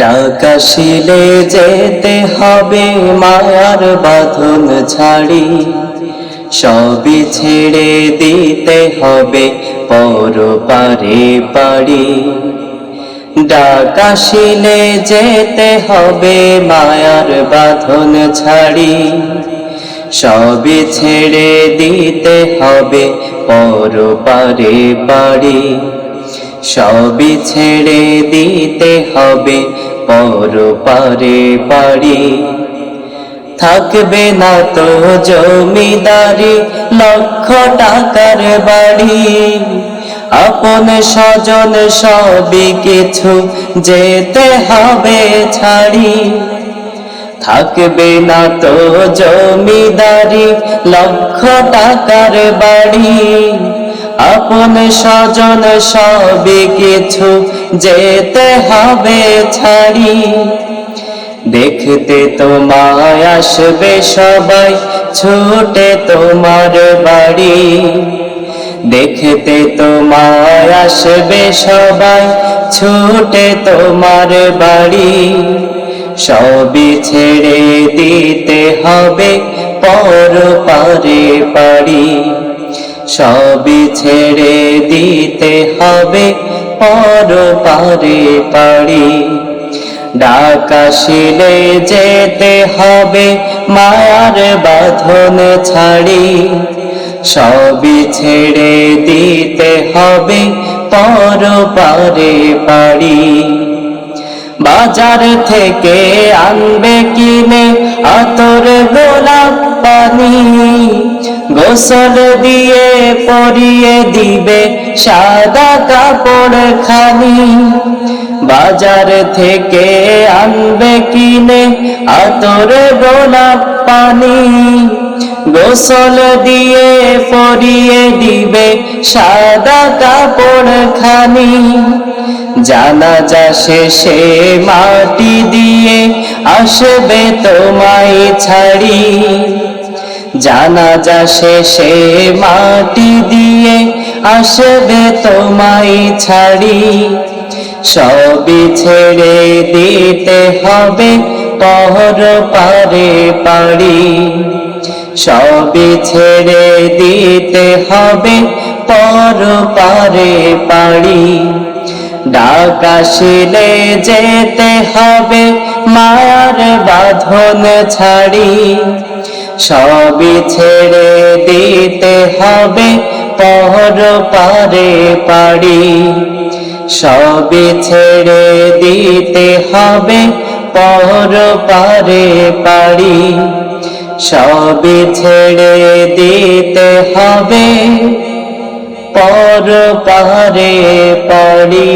ডাকাশিলে যেতে হবে মায়ার বাঁধন ছাড়ি। সবই ছেড়ে দিতে হবে পর পারে পাড়ি। ডাকাশিলে যেতে হবে মায়ার বাঁধন ছাড়ি। সবই ছেড়ে দিতে হবে পর পারে পাড়ি। সবই ছেড়ে দিতে হবে পর পারে পাড়ি থাকবে না তো জমিদারি, লক্ষ টাকার বাড়ি। আপন স্বজন সবই কিছু যেতে হবে ছাড়ি। থাকবে না তো জমিদারি, লক্ষ টাকার বাড়ি। আপন স্বজন সবই কিছু যেতে হবে ছাড়ি। দেখতে তোমায় আসবে সবাই, ছুটে তোমার বাড়ি। দেখতে তোমায় আসবে সবাই, ছুটে তোমার বাড়ি। সবই ছেড়ে দিতে হবে পর পারে পাড়ি সবই ছেড়ে দিতে হবে পর পারে পাড়ি ডাকাশিলে যেতে হবে মায়ার বাঁধন ছাড়ি। সবই ছেড়ে দিতে হবে পর পারে পাড়ি। বাজার থেকে আনবে কিনে আতর গোলাপ পানি। গোসল দিয়ে পরিয়ে দিবে সাদা কাপড় খানি। বাজার থেকে আনবে কিনে আতর গোলাপ পানি। গোসল দিয়ে পরিয়ে দিবে সাদা কাপড় খানি। জানাজা শেষে মাটি দিয়ে আসবে তোমায় ছাড়ি। জানাজা শেষে মাটি দিয়ে আসবে তোমায় ছাড়ি। সবই ছেড়ে দিতে হবে পহর পারে পাড়ি। সবই ছেড়ে দিতে হবে পর পারে পাড়ি। ডাকাশিলে যেতে হবে মায়ার বাঁধন ছাড়ি। সবই ছেড়ে দিতে হবে পহর পারে পাড়ি। সবই ছেড়ে দিতে হবে পহর পারে পাড়ি। সবই ছেড়ে দিতে হবে পর পারে পাড়ি।